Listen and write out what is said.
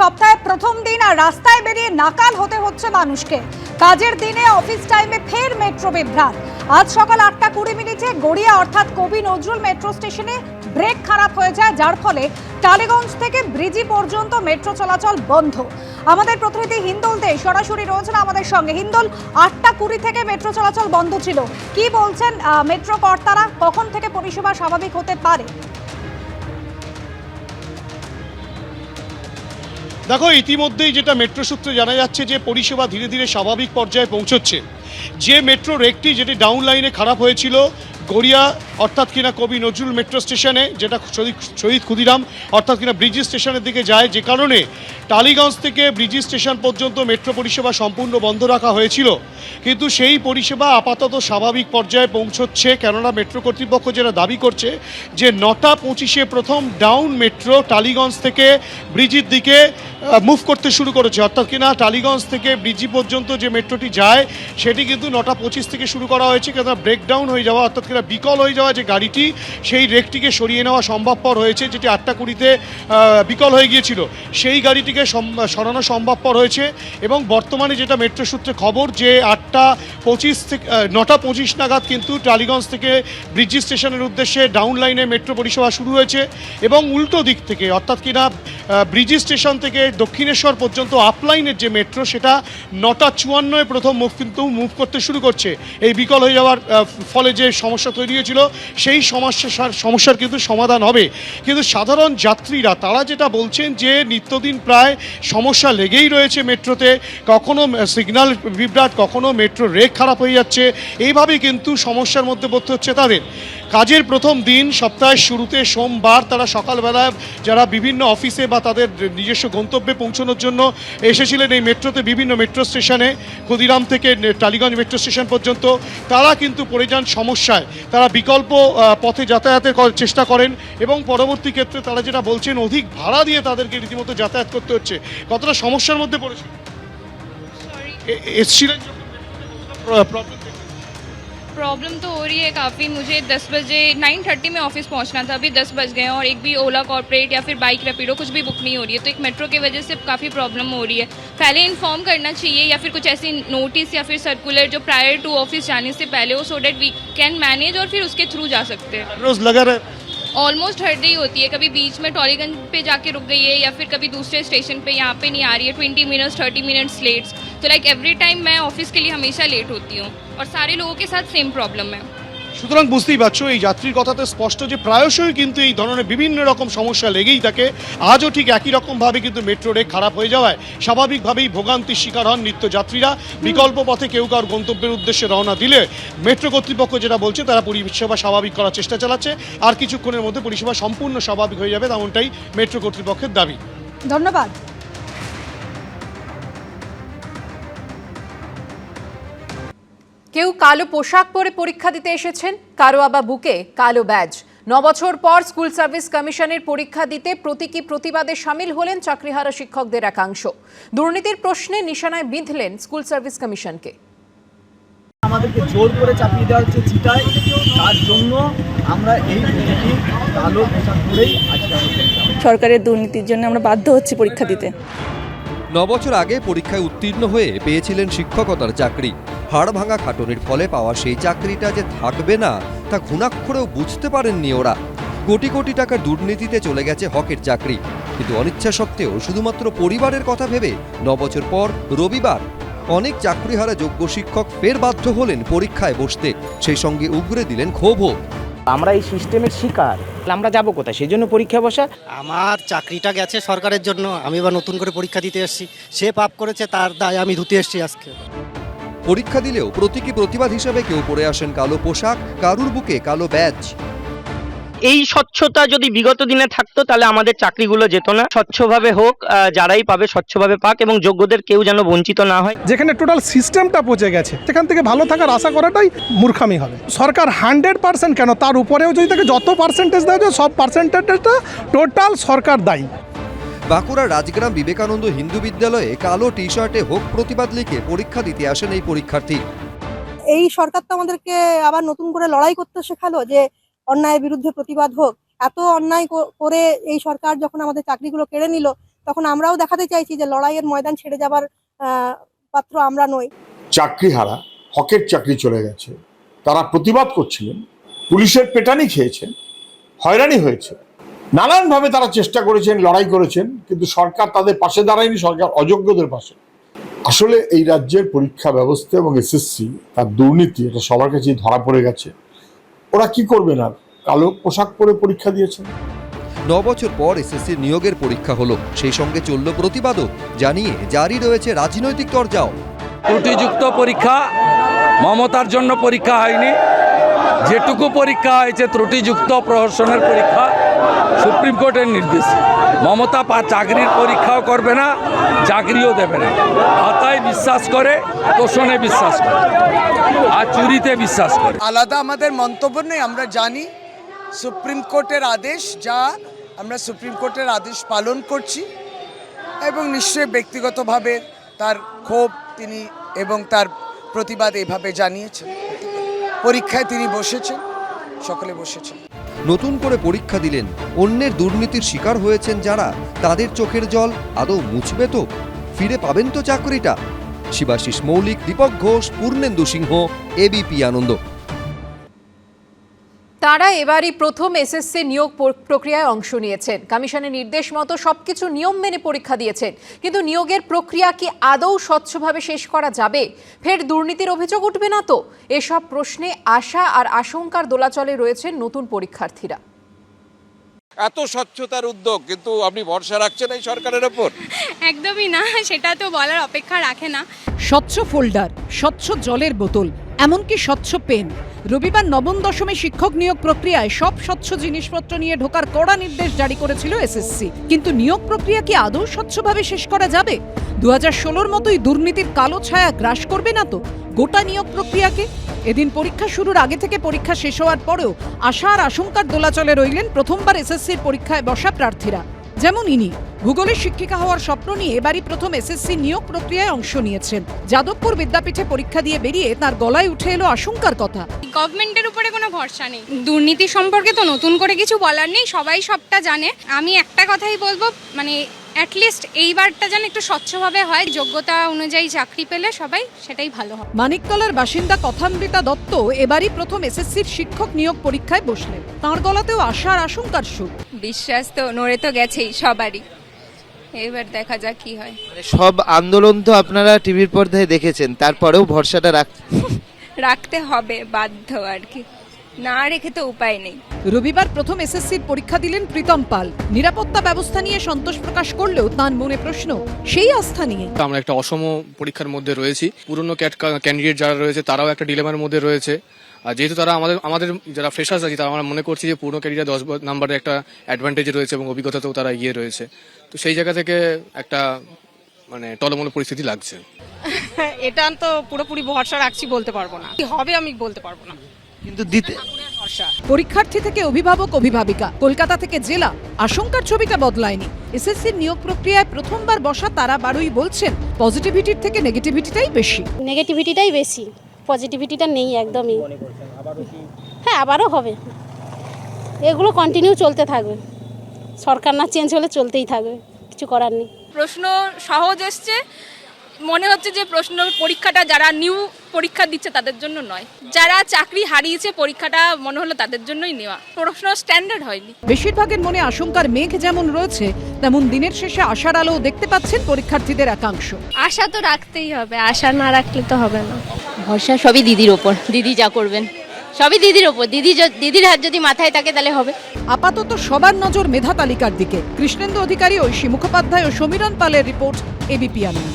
সপ্তাহে প্রথম দিন আর রাস্তায় বেরিয়ে নাকাল হতে হচ্ছে মানুষকে। কাজের দিনে অফিস টাইমে ফের মেট্রো বিভ্রাট। আজ সকাল আটটা কুড়ি মিনিটে গড়িয়া অর্থাৎ কবি নজরুল মেট্রো স্টেশনে ব্রেক খারাপ হয়ে যায়, যার ফলে টালিগঞ্জ থেকে ব্রিজি পর্যন্ত মেট্রো চলাচল বন্ধ। আমাদের প্রতিনিধি হিন্দোল দে, সরাসরি রয়েছেন আমাদের সঙ্গে। হিন্দোল, আটটা কুড়ি থেকে মেট্রো চলাচল বন্ধ ছিল। কি বলছেন মেট্রো কর্তারা? কখন থেকে পরিষেবা স্বাভাবিক হতে পারে? দেখো, ইতিমধ্যেই যেটা মেট্রো সূত্রে জানা যাচ্ছে যে পরিষেবা ধীরে ধীরে স্বাভাবিক পর্যায়ে পৌঁছচ্ছে। যে মেট্রো রেকটি যেটি ডাউন লাইনে খারাপ হয়েছিল, গড়িয়া অর্থাৎ কিনা কবি নজরুল মেট্রো স্টেশনে যেটা শহীদ ক্ষুদিরাম, অর্থাৎ কিনা ব্রিজি স্টেশনের দিকে যায়, যে কারণে টালিগঞ্জ থেকে ব্রিজি স্টেশন পর্যন্ত মেট্রো পরিষেবা সম্পূর্ণ বন্ধ রাখা হয়েছিল। কিন্তু সেই পরিষেবা আপাতত স্বাভাবিক পর্যায়ে পৌঁছচ্ছে, কেননা মেট্রো কর্তৃপক্ষ যেটা দাবি করছে, যে নটা পঁচিশে প্রথম ডাউন মেট্রো টালিগঞ্জ থেকে ব্রিজির দিকে মুভ করতে শুরু করেছে। অর্থাৎ কিনা টালিগঞ্জ থেকে ব্রিজি পর্যন্ত যে মেট্রোটি যায়, সেটি কিন্তু নটা পঁচিশ থেকে শুরু করা হয়েছে, কেননা ব্রেকডাউন হয়ে যাওয়া, অর্থাৎ কিনা বিকল হয়ে যাওয়া যে গাড়িটি, সেই রেকটিকে সরিয়ে নেওয়া সম্ভবপর হয়েছে, যেটি আটটা কুড়িতে বিকল হয়ে গিয়েছিল। সেই গাড়িটিকে সরানো সম্ভবপর হয়েছে এবং বর্তমানে যেটা মেট্রো সূত্রে খবর যে আটটা পঁচিশ থেকে নটা পঁচিশ নাগাদ কিন্তু টালিগঞ্জ থেকে ব্রিজি স্টেশনের উদ্দেশ্যে ডাউন লাইনে মেট্রো পরিষেবা শুরু হয়েছে এবং উল্টো দিক থেকে, অর্থাৎ কিনা ব্রিজি স্টেশন থেকে দক্ষিণেশ্বর পর্যন্ত আপলাইনের যে মেট্রো সেটা নটা চুয়ান্নয় প্রথম মুভ কিন্তু মুভ করতে শুরু করছে। এই বিকল হয়ে যাওয়ার ফলে যে সমস্যা তৈরি হয়েছিল, সেই সমস্যা সমস্যার কিন্তু সমাধান হবে। কিন্তু সাধারণ যাত্রীরা, তারা যেটা বলছেন যে নিত্যদিন প্রায় সমস্যা লেগেই রয়েছে মেট্রোতে কখনো সিগন্যাল বিভ্রাট, কখনো মেট্রো রেক খারাপ হয়ে যাচ্ছে। এইভাবে কিন্তু সমস্যার মধ্যে পড়তে হচ্ছে তাদের। কাজের প্রথম দিন সপ্তাহের শুরুতে সোমবার তারা সকালবেলায় যারা বিভিন্ন অফিসে বা তাদের নিজস্ব গন্তব্যে পৌঁছানোর জন্য এসেছিলেন এই মেট্রোতে বিভিন্ন মেট্রো স্টেশনে ক্ষুদিরাম থেকে টালিগঞ্জ মেট্রো স্টেশন পর্যন্ত তারা কিন্তু পড়ে যান সমস্যায়। তারা বিকল্প পথে যাতায়াতের চেষ্টা করেন এবং পরবর্তী ক্ষেত্রে তারা যেটা বলছেন অধিক ভাড়া দিয়ে তাদেরকে রীতিমতো যাতায়াত করতে হচ্ছে। কতটা সমস্যার মধ্যে পড়েছে এসছিলেন প্রবলেম प्रॉब्लम तो हो रही है काफ़ी। मुझे 10 बजे 9:30 में ऑफ़िस पहुँचना था अभी 10 बज गए हैं और एक भी ओला कॉर्पोरेट या फिर बाइक रेपिडो कुछ भी बुक नहीं हो रही है। तो एक मेट्रो की वजह से काफ़ी प्रॉब्लम हो रही है। पहले इन्फॉर्म करना चाहिए या फिर कुछ ऐसी नोटिस या फिर सर्कुलर जो प्रायर टू ऑफ़िस जाने से पहले हो so that we can manage और फिर उसके थ्रू जा सकते हैं। रोज लगा रहे? ऑलमोस्ट हर डे होती है। कभी बीच में टॉलीगंज पे जाके रुक गई है या फिर कभी दूसरे स्टेशन पे यहाँ पे नहीं आ रही है। Twenty minutes thirty minutes late तो लाइक एवरी टाइम मैं ऑफ़िस के लिए हमेशा लेट होती हूँ। और सारे लोगों के साथ सेम प्रॉब्लम है সুতরাং বুঝতেই পারছো এই যাত্রীর কথাতে স্পষ্ট যে প্রায়শই কিন্তু এই ধরনের বিভিন্ন রকম সমস্যা লেগেই থাকে আজও ঠিক একই রকমভাবে কিন্তু মেট্রো রেক খারাপ হয়ে যাওয়ায় স্বাভাবিকভাবেই ভোগান্তির শিকার হন নিত্য যাত্রীরা বিকল্প পথে কেউ কার গন্তব্যের উদ্দেশ্যে রওনা দিলে মেট্রো কর্তৃপক্ষ যেটা বলছে তারা পরিষেবা স্বাভাবিক করার চেষ্টা চালাচ্ছে আর কিছুক্ষণের মধ্যে পরিষেবা সম্পূর্ণ স্বাভাবিক হয়ে যাবে তেমনটাই মেট্রো কর্তৃপক্ষের দাবি ধন্যবাদ কেউ কালো পোশাক পরে পরীক্ষা দিতে এসেছেন কারও আবার বুকে কালো ব্যাজ নবছর পর স্কুল সার্ভিস কমিশনের পরীক্ষা দিতে প্রতীকী প্রতিবাদে সামিল হলেন চাকরিহারা শিক্ষকদের একাংশ। দুর্নীতির প্রশ্নে নিশানায় বিঁধলেন স্কুল সার্ভিস কমিশনকে। আমাদেরকে জোর করে চাপিয়ে দেওয়া হচ্ছে চিটায় তার জন্য আমরা এই প্রতীকী কালো পোশাক পরেই আজকে। সরকারের দুর্নীতির জন্য আমরা বাধ্য হচ্ছি পরীক্ষা দিতে। নবছর আগে পরীক্ষায় উত্তীর্ণ হয়ে পেয়েছিলেন শিক্ষকতার চাকরি। হাড় ভাঙা খাটনির ফলে পাওয়া সেই চাকরিটা যে থাকবে না, তা ঘুণাক্ষরেও বুঝতে পারেননি ওরা। কোটি কোটি টাকার দুর্নীতিতে চলে গেছে হকের চাকরি। কিন্তু অনিচ্ছা সত্ত্বেও শুধুমাত্র পরিবারের কথা ভেবে নবছর পর রবিবার অনেক চাকরিহারা যোগ্য শিক্ষক ফের বাধ্য হলেন পরীক্ষায় বসতে। সেই সঙ্গে উগরে দিলেন ক্ষোভও। আমরা এই সিস্টেমের শিকার। আমরা যাব কোথায়? সেই জন্য পরীক্ষা বসা। আমার চাকরিটা গেছে সরকারের জন্য। আমি এবার নতুন করে পরীক্ষা দিতে এসেছি। সে পাপ করেছে তার দায় আমি ধুতে এসেছি আজকে। পরীক্ষা দিলেও প্রতীকী প্রতিবাদ হিসেবে কেউ পরে আসেন কালো পোশাক কারুর বুকে কালো ব্যাজ। এই স্বচ্ছতা যদি বিগত দিনে থাকতো তাহলে আমাদের চাকরিগুলো যেত না। স্বচ্ছভাবে হোক যারাই পাবে স্বচ্ছভাবে পাক এবং যোগ্যদের কেউ যেন বঞ্চিত না হয়। যেখানে টোটাল সিস্টেমটা পচে গেছে সেখান থেকে ভালো থাকার আশা করাটাই মূর্খামি হবে। সরকার হান্ড্রেড পার্সেন্ট কেন? তার উপরেও যদি তাকে যত পার্সেন্টেজ দেওয়া যায় সব পার্সেন্টেজটা টোটাল সরকার দায়ী। বাঁকুড়া রাজগ্রাম বিবেকানন্দ হিন্দু বিদ্যালয়ে কালো টি শার্টে হোক প্রতিবাদ লিখে পরীক্ষা দিতে আসেন এই পরীক্ষার্থী। এই সরকার তো আমাদেরকে আবার নতুন করে লড়াই করতে শেখালো যে অন্যায়ের বিরুদ্ধে প্রতিবাদ হোক, এত অন্যায় করে এই সরকার যখন আমাদের চাকরিগুলো কেড়ে নিল, তখন আমরাও দেখাতে চাইছি যে লড়াইয়ের ময়দান ছেড়ে যাবার পাত্র আমরা নই। চাকরিহারা, হকের চাকরি চলে গেছে। তারা প্রতিবাদ করছিলেন, পুলিশের পেটানি খেয়েছেন হয়রানি হয়েছে। নানানভাবে তারা চেষ্টা করেছেন, লড়াই করেছেন, কিন্তু সরকার তাদের পাশে দাঁড়ায়নি, সরকার অযোগ্যদের পাশে। আসলে এই রাজ্যের পরীক্ষা ব্যবস্থা এবং এসএসসি, তার দুর্নীতি, এটা সবার কাছেই ধরা পড়ে গেছে। ওরা কি করবে না? কালো পোশাক পরে পরীক্ষা দিয়েছেন ন বছর পর এসএসসির নিয়োগের পরীক্ষা হলো। সেই সঙ্গে চলল প্রতিবাদও। জানিয়ে জারি রয়েছে রাজনৈতিক চর্চাও ত্রুটিযুক্ত পরীক্ষা মমতার জন্য পরীক্ষা হয়নি। যেটুকু পরীক্ষা হয়েছে ত্রুটিযুক্ত প্রহসনের পরীক্ষা। সুপ্রিম কোর্টের নির্দেশ। মমতা পা চাকরির পরীক্ষাও করবে না, চাকরিও দেবে না। আতায় বিশ্বাস করে, তোষণে বিশ্বাস করে। আর চুরিতে বিশ্বাস করে। আলাদা আমাদের মন্তব্য নেই, আমরা জানি সুপ্রিম কোর্টের আদেশ যা, আমরা সুপ্রিম কোর্টের আদেশ পালন করছি এবং নিশ্চয়ই ব্যক্তিগতভাবে তার ক্ষোভ তিনি এবং তার প্রতিবাদ এভাবে জানিয়েছেন। পরীক্ষায় তিনি বসেছেন। সকলে বসেছে। নতুন করে পরীক্ষা দিলেন, অন্যের দুর্নীতির শিকার হয়েছেন যারা, তাদের চোখের জল আদৌ মুছবে তো? ফিরে পাবেন তো চাকরিটা। শিবাশিস মৌলিক, দীপক ঘোষ, পূর্ণেন্দু সিংহ এবিপি আনন্দ। তারা এবারই প্রথম এসএসসি নিয়োগ প্রক্রিয়ায় অংশ নিয়েছেন। কমিশনের নির্দেশ মতো সবকিছু নিয়ম মেনে পরীক্ষা দিয়েছেন। কিন্তু নিয়োগের প্রক্রিয়া কি আদৌ স্বচ্ছভাবে শেষ করা যাবে? ফের দুর্নীতির অভিযোগ উঠবে না তো? এসব প্রশ্নে আশা আর আশঙ্কার দোলাচলে রয়েছেন নতুন পরীক্ষার্থীরা। এত স্বচ্ছতার উদ্যোগ কিন্তু আপনি ভরসা রাখছেন এই সরকারের ওপর? একদমই না সেটা তো বলার অপেক্ষা রাখে না। স্বচ্ছ ফোল্ডার স্বচ্ছ জলের বোতল এমনকি স্বচ্ছ পেন। রবিবার নবম দশমে শিক্ষক নিয়োগ প্রক্রিয়ায় সব স্বচ্ছ জিনিসপত্র নিয়ে ঢোকার কড়া নির্দেশ জারি করেছিল এসএসসি। কিন্তু নিয়োগ প্রক্রিয়া কি আদৌ স্বচ্ছভাবে শেষ করা যাবে? দু হাজার ষোলোর মতোই দুর্নীতির কালো ছায়া গ্রাস করবে না তো? গোটা নিয়োগ প্রক্রিয়াকে? এদিন পরীক্ষা শুরুর আগে থেকে পরীক্ষা শেষ হওয়ার পরেও আশা আর আশঙ্কার দোলাচলে রইলেন প্রথমবার এসএসসির পরীক্ষায় বসা প্রার্থীরা। যেমন ইনি। ভূগোলের শিক্ষিকা হওয়ার স্বপ্ন নিয়ে এবারই প্রথম এসএসসি নিয়োগ প্রক্রিয়ায় অংশ নিয়েছেন। যাদবপুর বিদ্যাপীঠে পরীক্ষা দিয়ে বেরিয়ে তার গলায় উঠে এলো আশঙ্কার কথা। গভর্নমেন্টের উপরে কোনো ভরসা নেই। দুর্নীতি সম্পর্কে তো নতুন করে কিছু বলার নেই সবাই সবটা জানে। আমি একটা কথাই বলব মানে অ্যাটলিস্ট এইবারটা যেন একটু স্বচ্ছভাবে হয় যোগ্যতা অনুযায়ী চাকরি পেলে সবাই সেটাই ভালো হবে। মানিকতলার বাসিন্দা কথামৃতা দত্ত এবারই প্রথম এসএসসির শিক্ষক নিয়োগ পরীক্ষায় বসলেন। তাঁর গলাতেও আশা আর আশঙ্কার সুর। বিশ্বাস তো নড়ে তো গেছেই সবারই। এবার দেখা যাক কি হয়। মানে সব আন্দোলন তো আপনারা টিভির পর্দায় দেখেছেন তারপরেও ভরসাটা রাখ রাখতে হবে বাধ্য আর কি। না রেখে তো উপায় নেই। রবিবার প্রথম এসএসসির পরীক্ষা দিলেন প্রীতম পাল। নিরাপত্তা ব্যবস্থা নিয়ে সন্তোষ প্রকাশ করলেও তার মনে প্রশ্ন সেই আস্থা নিয়ে। আমরা একটা অসম পরীক্ষার মধ্যে রয়েছি। পুরনো ক্যান্ডিডেট যারা রয়েছে তারাও একটা ডিলেমার মধ্যে রয়েছে। আর যেহেতু তারা আমাদের আমাদের যারা ফ্রেশার্স আছে তারা আমরা মনে করছি যে পুরনো ক্যান্ডিডেট দশ নাম্বারে একটা অ্যাডভান্টেজ রয়েছে এবং অভিজ্ঞতাতেও তারা ইয়ে রয়েছে। তো সেই জায়গা থেকে একটা মানে টলমল পরিস্থিতি লাগছে। এটা তো পুরোপুরি ভরসা রাখছি বলতে পারব না। কি হবে আমি বলতে পারব না। কিন্তু দিতে ভরসা। পরীক্ষার্থী থেকে অভিভাবক অভিভাবিকা কলকাতা থেকে জেলা আশঙ্কার ছবিটা বদলায়নি। এসএসসির নিয়োগ প্রক্রিয়ায় প্রথমবার বসা তারা বারুই বলছেন পজিটিভিটির থেকে নেগেটিভিটিটাই বেশি। নেগেটিভিটিটাই বেশি। পজিটিভিটিটা নেই একদমই। হ্যাঁ আবারও হবে। এগুলো কন্টিনিউ চলতে থাকবে। সরকার না চেঞ্জ হলে চলতেই থাকবে। কিছু করার নেই। প্রশ্ন সহজ এসছে। মনে হচ্ছে যে প্রশ্ন পরীক্ষাটা যারা নিউ পরীক্ষা দিচ্ছে তাদের জন্য নয়। যারা চাকরি হারিয়েছে পরীক্ষাটা মনে হলো তাদের জন্যই নেওয়া। প্রশ্ন স্ট্যান্ডার্ড হয়নি। বেশিরভাগের মনে আশঙ্কার মেঘ যেমন রয়েছে তেমন দিনের শেষে আশার আলো দেখতে পাচ্ছেন পরীক্ষার্থীদের একাংশ। আশা তো রাখতেই হবে। আশা না রাখলে তো হবে না। ভরসা সবই দিদির ওপর। দিদি যা করবেন। সবই দিদির ওপর। দিদি দিদির হাত যদি মাথায় থাকে তাহলে হবে। আপাতত সবার নজর মেধা তালিকার দিকে। কৃষ্ণেন্দু অধিকারী ঐশী মুখোপাধ্যায় ও সমীরণ পালের রিপোর্ট এবিপি আনন্দ।